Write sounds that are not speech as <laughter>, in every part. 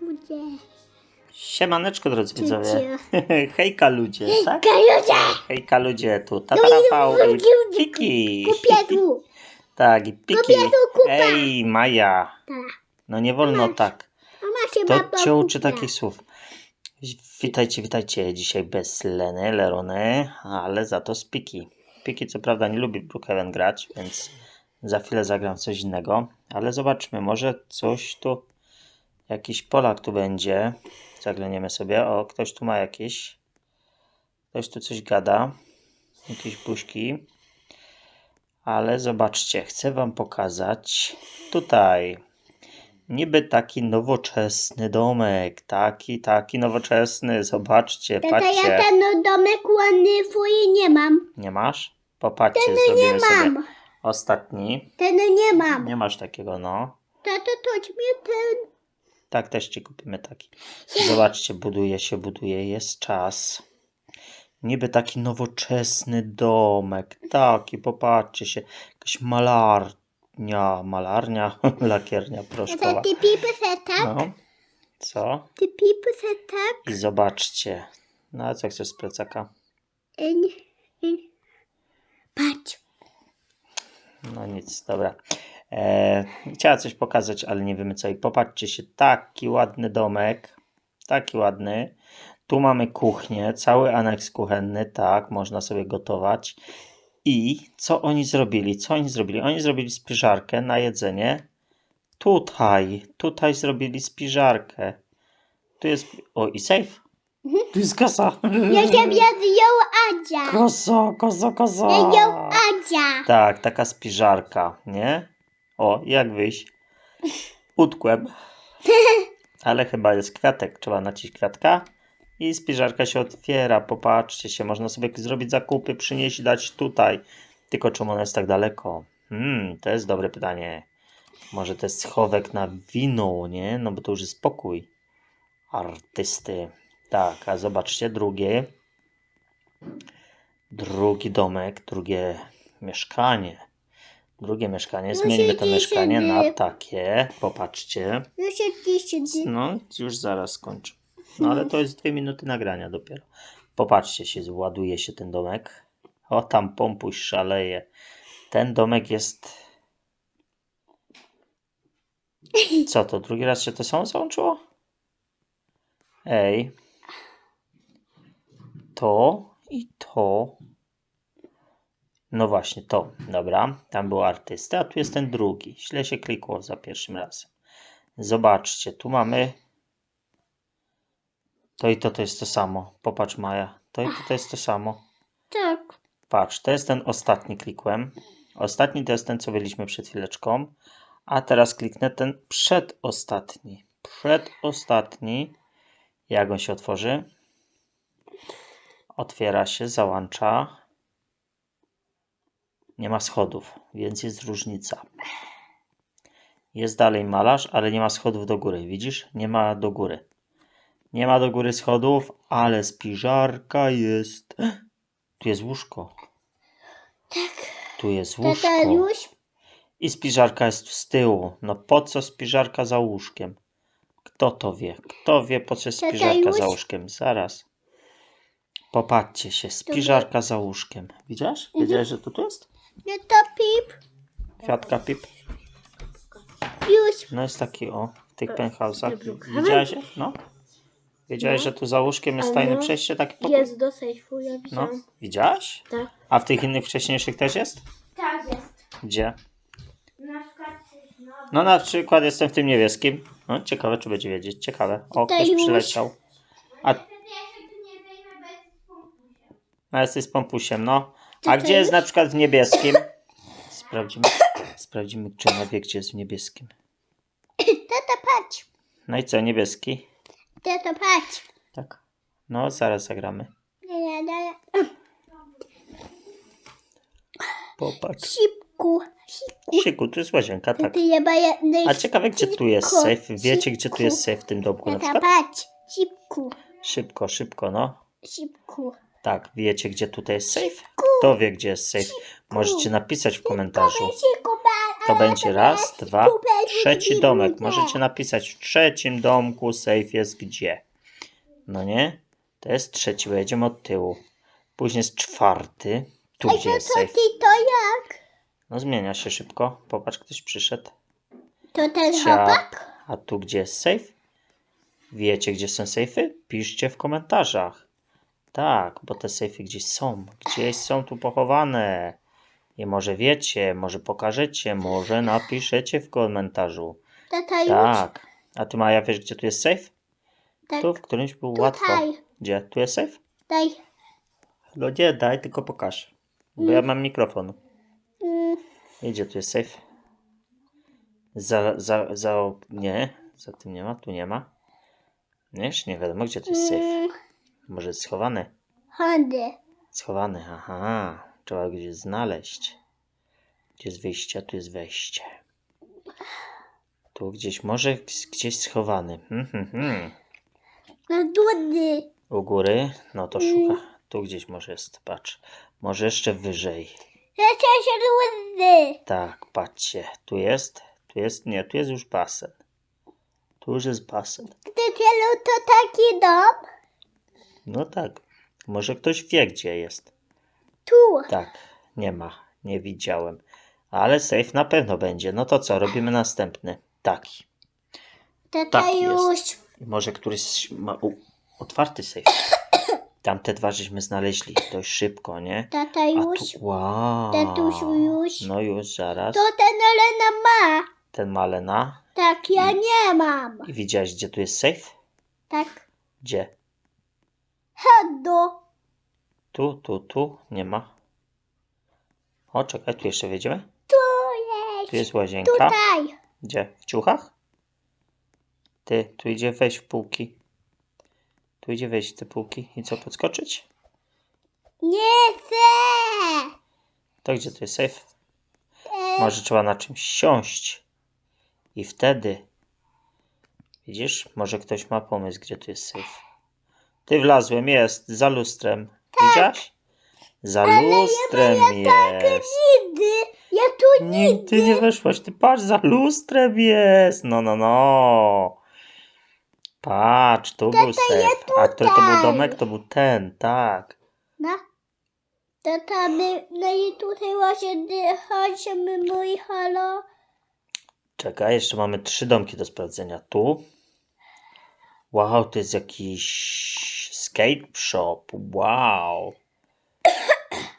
ludzie. Siemaneczko, drodzy widzowie. <laughs> Hejka ludzie, tak? Ludzie! Hejka ludzie, tu tata No i Rafał i Piki. Kupietu! <laughs> Tak, i Piki. Kupietu, kupa. Ej, Maja. Tak. No nie wolno Masz. tak. Mama się To baba cię uczy kupia. takich słów. Witajcie, witajcie. Dzisiaj bez Leny, Lerony, ale za to z Piki. Piki co prawda nie lubi w Brookhaven grać, więc za chwilę zagram w coś innego. Ale zobaczmy, może coś tu, jakiś Polak tu będzie. Zaglądniemy sobie. O, ktoś tu ma jakieś. Ktoś tu coś gada. Jakieś buźki. Ale zobaczcie, chcę wam pokazać tutaj Niby taki nowoczesny domek. Taki, taki nowoczesny. Zobaczcie, Tata, patrzcie. ja ten domek ładny twój nie mam. Nie masz? Popatrzcie, Nie zrobimy sobie mam. ostatni. Ten nie mam. Nie masz takiego, no. Tato, to mnie ten. Tak, też ci kupimy taki. <laughs> Zobaczcie, buduje się, buduje, jest czas. Niby taki nowoczesny domek. Taki, popatrzcie się. Jakaś malarnia, malarnia, <laughs> lakiernia proszkowa. Ty pipy tak? No. Co? Ty pipy tak? I zobaczcie. No a co chcesz z plecaka? Eń, eń. Patrz. No nic, dobra. E, chciała coś pokazać, ale nie wiemy co. I popatrzcie się, taki ładny domek. Taki ładny. Tu mamy kuchnię, cały aneks kuchenny, tak, można sobie gotować. I co oni zrobili? Co oni zrobili? Oni zrobili spiżarkę na jedzenie. Tutaj, tutaj zrobili spiżarkę. Tu jest. O, i safe. Tu jest kasa. Ja się ją Adzia. Kosa, kosa, kosa. Ja ją Adzia. Tak, taka spiżarka, nie? O, jak wyjść? Utkłem. <laughs> Ale chyba jest kwiatek. Trzeba nacisk kwiatka i spiżarka się otwiera. Popatrzcie się, można sobie zrobić zakupy, przynieść i dać tutaj. Tylko czemu ona jest tak daleko? Hmm, to jest dobre pytanie. Może to jest schowek na wino, nie? No bo to już jest pokój artysty. Tak, a zobaczcie, drugie. Drugi domek, drugie mieszkanie. Drugie mieszkanie. Zmienimy to mieszkanie na takie. Popatrzcie. No, już zaraz skończę. No ale to jest dwie minuty nagrania dopiero. Popatrzcie się, ładuje się ten domek. O, tam pompuś szaleje. Ten domek jest... Co to, drugi raz się to samo załączyło? Ej. To i to. No właśnie, to. Dobra, tam był artysta, a tu jest ten drugi. Źle się klikło za pierwszym razem. Zobaczcie, tu mamy. To i to to jest to samo. Popatrz, Maja. To i to to jest to samo. Tak. Patrz, to jest ten ostatni klikłem. Ostatni to jest ten, co byliśmy przed chwileczką. A teraz kliknę ten przedostatni. Przedostatni. Jak on się otworzy? Otwiera się, załącza. Nie ma schodów, więc jest różnica. Jest dalej malarz, ale nie ma schodów do góry. Widzisz? Nie ma do góry. Nie ma do góry schodów, ale spiżarka jest. <gasps> Tu jest łóżko. Tak. Tu jest łóżko. I spiżarka jest z tyłu. No po co spiżarka za łóżkiem? Kto to wie? Kto wie po co jest spiżarka za łóżkiem? Zaraz. Popatrzcie się, spiżarka za łóżkiem. Widziałeś? Mhm. Wiedziałeś, że to tu jest? No to pip. Kwiatka pip. Już. No jest taki o, w tych penthouse'ach. Brookhaven? Widziałeś? No. Wiedziałeś, No. że tu za łóżkiem jest tajne no. przejście, taki pokój? Jest do sejfu, ja No. widziałam. Widziałaś? Tak. A w tych innych wcześniejszych też jest? Tak jest. Gdzie? Na przykład no, No na przykład jestem w tym niebieskim. No ciekawe, czy będzie wiedzieć. Ciekawe. O, Tutaj ktoś już. przyleciał. A, a jesteś z pompusiem, no. A gdzie jest na przykład w niebieskim? Sprawdzimy, sprawdzimy, czy ona wie, gdzie jest w niebieskim. Tata patrz. No i co, niebieski? Tata patrz. Tak. No, zaraz zagramy. Ja, ja. Popatrz. Sipku. Sipku. Siku, tu jest łazienka, tak. A ciekawe, gdzie tu jest safe? Wiecie, gdzie tu jest safe w tym domku na Tata przykład? patrz. Sipku. Szybko, szybko, no. Sipku. Tak, wiecie, gdzie tutaj jest safe? Kto wie, gdzie jest safe? Możecie napisać w komentarzu. To będzie raz, dwa, trzeci domek. Możecie napisać w trzecim domku safe jest gdzie. No nie? To jest trzeci, bo jedziemy od tyłu. Później jest czwarty. Tu Ej, gdzie to, jest to, safe. to jak? No zmienia się szybko. Popatrz, ktoś przyszedł. To ten chłopak? A tu gdzie jest safe? Wiecie, gdzie są safey? Piszcie w komentarzach. Tak, bo te safey gdzieś są. Gdzieś są tu pochowane. I może wiecie, może pokażecie, może napiszecie w komentarzu. Tata już? Tak. A ty Maja wiesz, gdzie tu jest safe? Tak. Tu w którymś był łatwo. Gdzie? Tu jest safe? Daj. No nie, daj, tylko pokaż. Bo ja mam mikrofon. Mm, Gdzie tu jest safe? Za, za, za, nie, za tym nie ma, tu nie ma. Jeszcze nie wiadomo, gdzie tu jest safe. mm, Może jest schowany? Hondy. Schowany, aha. Trzeba gdzieś znaleźć. Gdzie jest wyjście, a tu jest wejście. Tu gdzieś, może gdzieś schowany. Hmm, hmm, hmm. No dudy. U góry, no to szuka. Tu gdzieś może jest, patrz. Może jeszcze wyżej. Przecież dudy. Tak, patrzcie. Tu jest, tu jest, nie, tu jest już basen. Tu już jest basen. Gdy to taki dom? No tak. Może ktoś wie, gdzie jest. Tu. Tak, nie ma. Nie widziałem. Ale safe na pewno będzie. No to co, robimy następny. Taki. Tata Tak już. I Może któryś ma u, otwarty safe. Tamte dwa żeśmy znaleźli dość szybko, nie? Tata już. tu, wow. Tatusiu już. No już, zaraz. To ten Elena ma. Ten Malena. Tak, ja nie mam. I widziałeś, gdzie tu jest safe? Tak. Gdzie? Hado. Tu, tu, tu. Nie ma. O, czekaj, tu jeszcze wejdziemy. Tu Tu jest. jest łazienka. Tutaj. Gdzie? W ciuchach? Ty, tu idzie wejść w półki. Tu idzie wejść w te półki. I co, podskoczyć? Nie chcę. To gdzie tu jest safe? E, Może trzeba na czymś siąść. I wtedy... Widzisz? Może ktoś ma pomysł, gdzie tu jest safe. Ty wlazłem, jest. Za lustrem. Widziałaś? Za lustrem jest. Nigdy. Ja tu Nigdy nie weszłaś. Ty patrz, za lustrem jest. No, no, no. Patrz, tu był safe. A który to był tutaj. domek? To był ten, tak. No. Tata, my, no i tutaj właśnie chodźmy mój halo. Czekaj, jeszcze mamy trzy domki do sprawdzenia. Tu. Wow, to jest jakiś skate shop. Wow.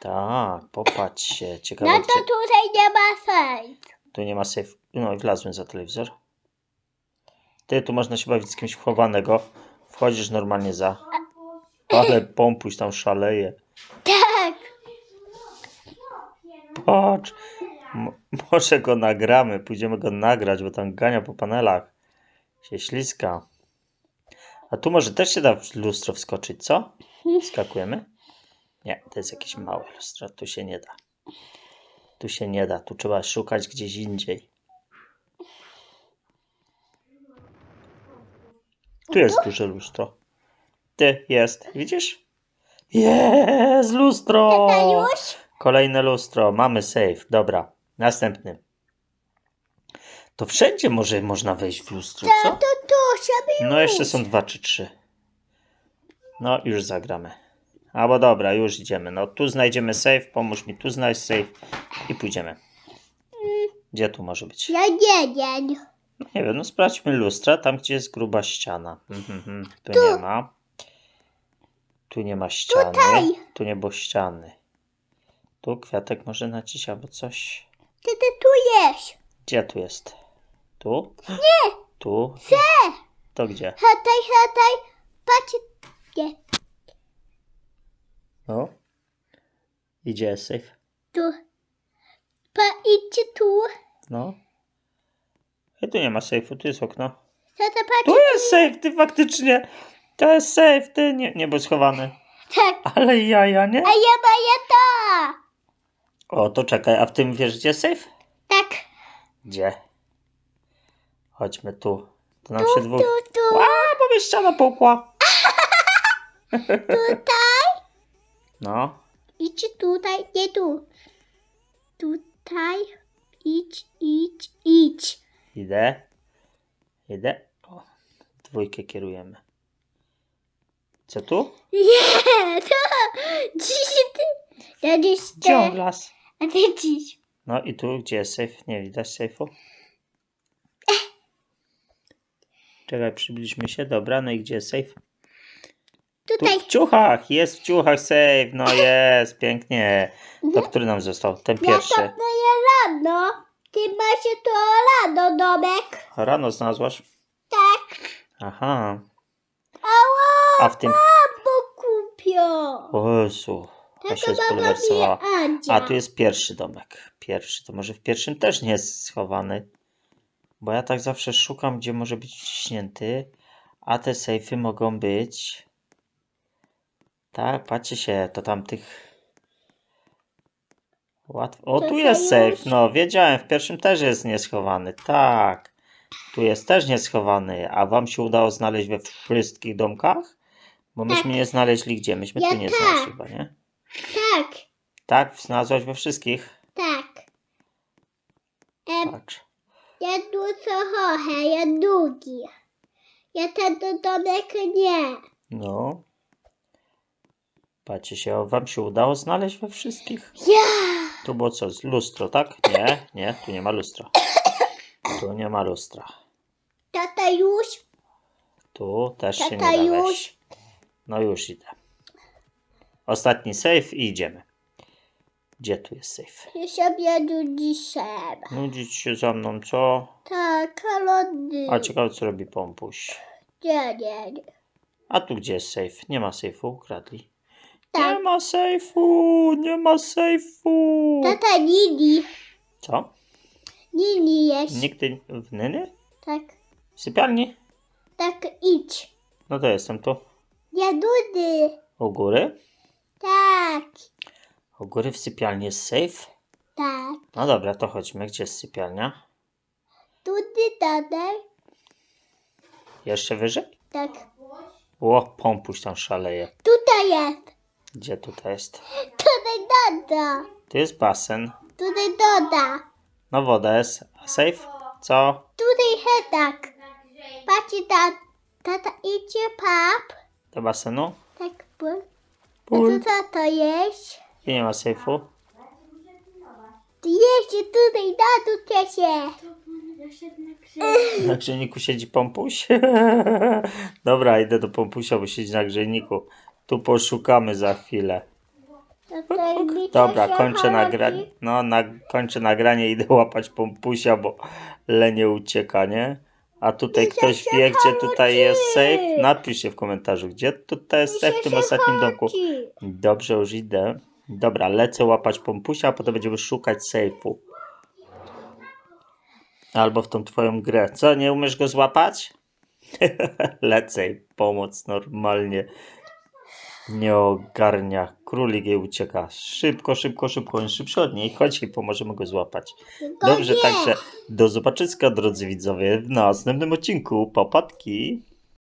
Tak, popatrzcie. Ciekawe, No to gdzie... tutaj nie ma sens. Tu nie ma safe. No i wlazłem za telewizor. Ty, tu można się bawić z kimś chowanego. Wchodzisz normalnie za. Ale pompuś tam szaleje. Tak. Patrz. M- może go nagramy. Pójdziemy go nagrać, bo tam gania po panelach. Się śliska. A tu może też się da w lustro wskoczyć, co? Skakujemy? Nie, to jest jakieś małe lustro. Tu się nie da. Tu się nie da. Tu trzeba szukać gdzieś indziej. Tu jest duże lustro. Ty, jest. Widzisz? Jest lustro! Kolejne lustro. Mamy safe. Dobra. Następny. To wszędzie może można wejść w lustro, To, co? to tu sobie No jeszcze są dwa czy trzy. No już zagramy. Albo dobra, już idziemy. No tu znajdziemy safe. Pomóż mi tu znaleźć safe. I pójdziemy. Gdzie tu może być? Ja nie wiem. No nie wiem, no sprawdźmy lustra, tam gdzie jest gruba ściana. Mhm, mhm. Tu nie ma. Tu nie ma ściany. Tutaj. Tu nie było ściany. Tu kwiatek może nacić albo coś. Ty, ty tu jest. Gdzie tu jest? Tu? Nie! Tu? Chcę. To gdzie? Hataj, hataj. Patrz. Nie. No. Idzie jest safe? Tu. Pa, idźcie tu. No. I tu nie ma safe'u, tu jest okno. Tata, patrz. Tu jest safe, ty faktycznie. To jest safe, ty nie, nie był schowany. Tak. Ale jaja, nie? A ja ma ja to. O, to czekaj, a w tym wiesz gdzie safe? Tak. Gdzie? Chodźmy tu. To nam się dwóch... Tu, tu. A, bo mnie ściana. Tutaj. No. Idźcie tutaj. Nie tu. Tutaj. idź, idź, idź. Idę. Idę. O, dwójkę kierujemy. Co tu? Nie, to dziś ty. Ja dziś Gdzie las? A ty dziś. No i tu, gdzie jest safe? Nie widać safe'u. Czekaj, przybliżmy się. Dobra, no i gdzie jest safe? Tu Tutaj. w ciuchach! Jest w ciuchach safe! No jest, pięknie. To który nam został? Ten Ja pierwszy. tam moje rano. Ty masz tu rano domek. Rano znalazłaś? Tak. Aha. Ała, A w tym... bo kupią. O Jezu. Taka się mama zbulwersowała. mnie Andzia. A tu jest pierwszy domek. Pierwszy. To może w pierwszym też nie jest schowany. Bo ja tak zawsze szukam, gdzie może być wciśnięty. A te sejfy mogą być. Tak, patrzcie się, to tam tych. Łatwo. O, tu jest safe. No, wiedziałem, w pierwszym też jest nieschowany. Tak. Tu jest też nieschowany. A wam się udało znaleźć we wszystkich domkach? Bo myśmy Tak. nie znaleźli gdzie. Myśmy Ja tu nie tak. znaleźli chyba, nie? Tak, Tak, znalazłaś we wszystkich. tak. Em, Patrz. ja tu trochę, ja długi. Ja ten do domek nie. No. Patrzcie się, wam się udało znaleźć we wszystkich? Ja. Tu było co, lustro, tak? Nie, nie, tu nie ma lustra. Tu nie ma lustra. Tata już. Tu też się nie Tata da już. wejść. No już idę. Ostatni safe i idziemy. Gdzie tu jest safe? Ja sobie tu dzisiaj. Nudzić się za mną, co? Tak, lody. A ciekawe co robi pompuś. Nie, nie, nie. A tu gdzie jest safe? Nie ma safe'u, ukradli. Tak. Nie ma safe'u, nie ma safe'u. Tata Nini. Co? Nini jest. Nigdy w Nyny? Tak, W sypialni? tak idź. No to jestem tu. Ja dudy. U góry? Tak, U góry w sypialni jest safe? tak. No dobra, to chodźmy. Gdzie jest sypialnia? Dudy dadaj. Jeszcze wyżej? Tak. Ło, pompuś tam szaleje. Tutaj jest. Gdzie tutaj jest? Tutaj dada. Tu jest basen. Tutaj doda. No woda jest. A safe? Co? Tutaj hetak. Patrzcie, ta, tata idzie pap. Do basenu? Tak, ból. A tu co to jest? I nie ma safe'u. Tu jeszcze tutaj na tu się. <laughs> Na grzejniku siedzi pompuś? <laughs> Dobra, idę do pompusia, bo siedzi na grzejniku. Tu poszukamy za chwilę. Dobra, kończę nagranie. No, na, kończę nagranie i idę łapać pompusia, bo lenie ucieka, nie? A tutaj Misia ktoś wie, gdzie tutaj jest safe? Napisz się w komentarzu, gdzie tutaj jest safe w tym ostatnim domku. Dobrze, już idę. Dobra, lecę łapać pompusia, a potem będziemy szukać safe'u. Albo w tą twoją grę. Co, nie umiesz go złapać? <laughs> lecę i pomoc normalnie. Nie ogarnia. Królik jej ucieka. Szybko, szybko, szybko. On szybszy od niej. Chodź i pomożemy go złapać. Dobrze, także do zobaczyska, drodzy widzowie, w następnym odcinku. Papatki.